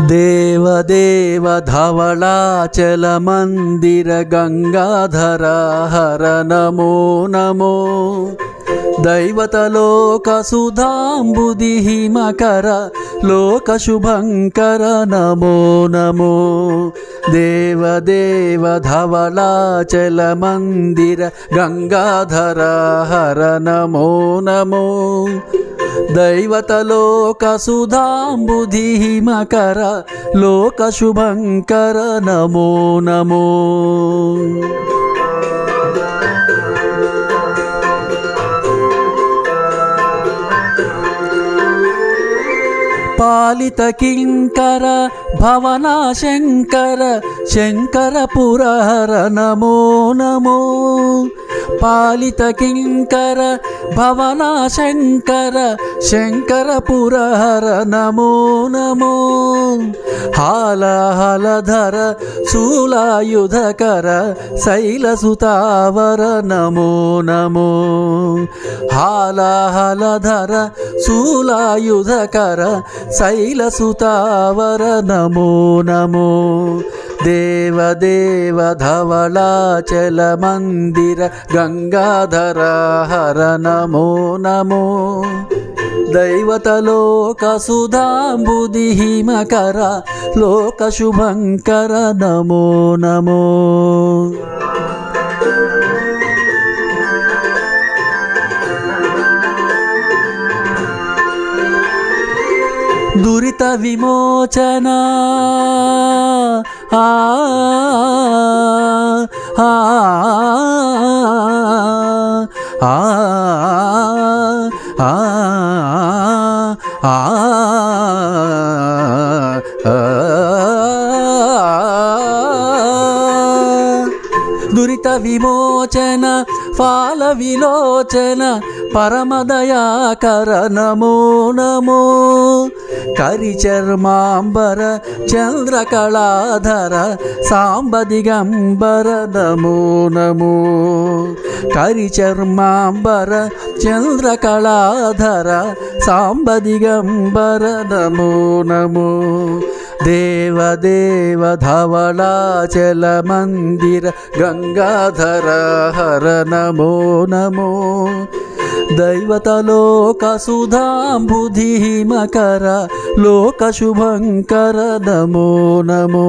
देवदेव धवलाचलमन्दिरगङ्गाधरा हर नमो नमो दैवतलोकसुधाम्बुदिहिमकर लोकशुभङ्कर नमो नमो देवदेव धवलाचलमन्दिर गङ्गाधर हर नमो नमो दैवतलोकसुधाम्बुधिहिमकर लोकशुभङ्कर नमो नमो पालितकिङ्कर भवना शङ्कर शङ्करपुरहर नमो नमो पालितकिङ्कर भवना शङ्कर शङ्करपुरहर नमो नमो हालहलधर शूलायुधकर शैलसुतावर नमो नमो हालहलधर शूलायुधकर शैलसुतावर नमो नमो దేవదేవ ధవళాచల మందిర గంగాధర హర నమో నమో दैवतलोकसुधाम्बुदिहिमकर लोकशुभङ्कर नमो नमो दुरितविमोचना దురిత విమోచన ఫాల విలోచన పరమదయాకర నమో నమో. కరిచర్మాంబర చంద్రకళాధర సాంబదిగంబర నమో నమో. కరిచర్మాంబర చంద్రకళాధర సాంబదిగంబర నమో నమో. देवदेव धवलाचलमन्दिर गङ्गाधर हर नमो नमो दैवतलोकसुधाम्बुधिमकर लोकशुभङ्कर नमो नमो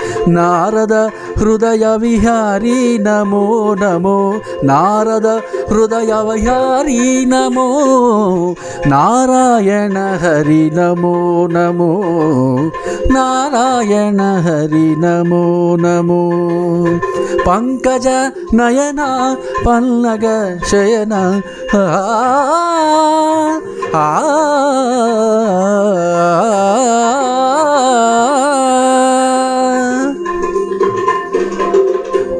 నారద హృదయ విహారీ నమో నమో. నారద హృదయ విహారీ నమో. నారాయణ హరి నమో నమో. నారాయణ హరి నమో నమో. పంకజ నయన పల్లగ శయన. ఆ ఆ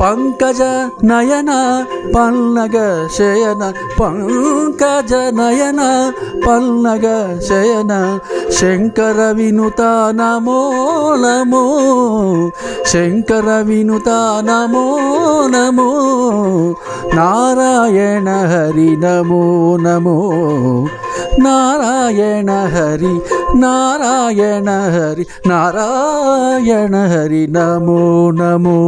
పంకజ నయన పల్నగ శయన పంకజ నయన పల్నగ శయన శంకర వినుత నమో నమో శంకర వినుత నమో నమో నారాయణ హరి నమో నమో నారాయణ హరి నారాయణ హరి నారాయణ హరి నమో నమో.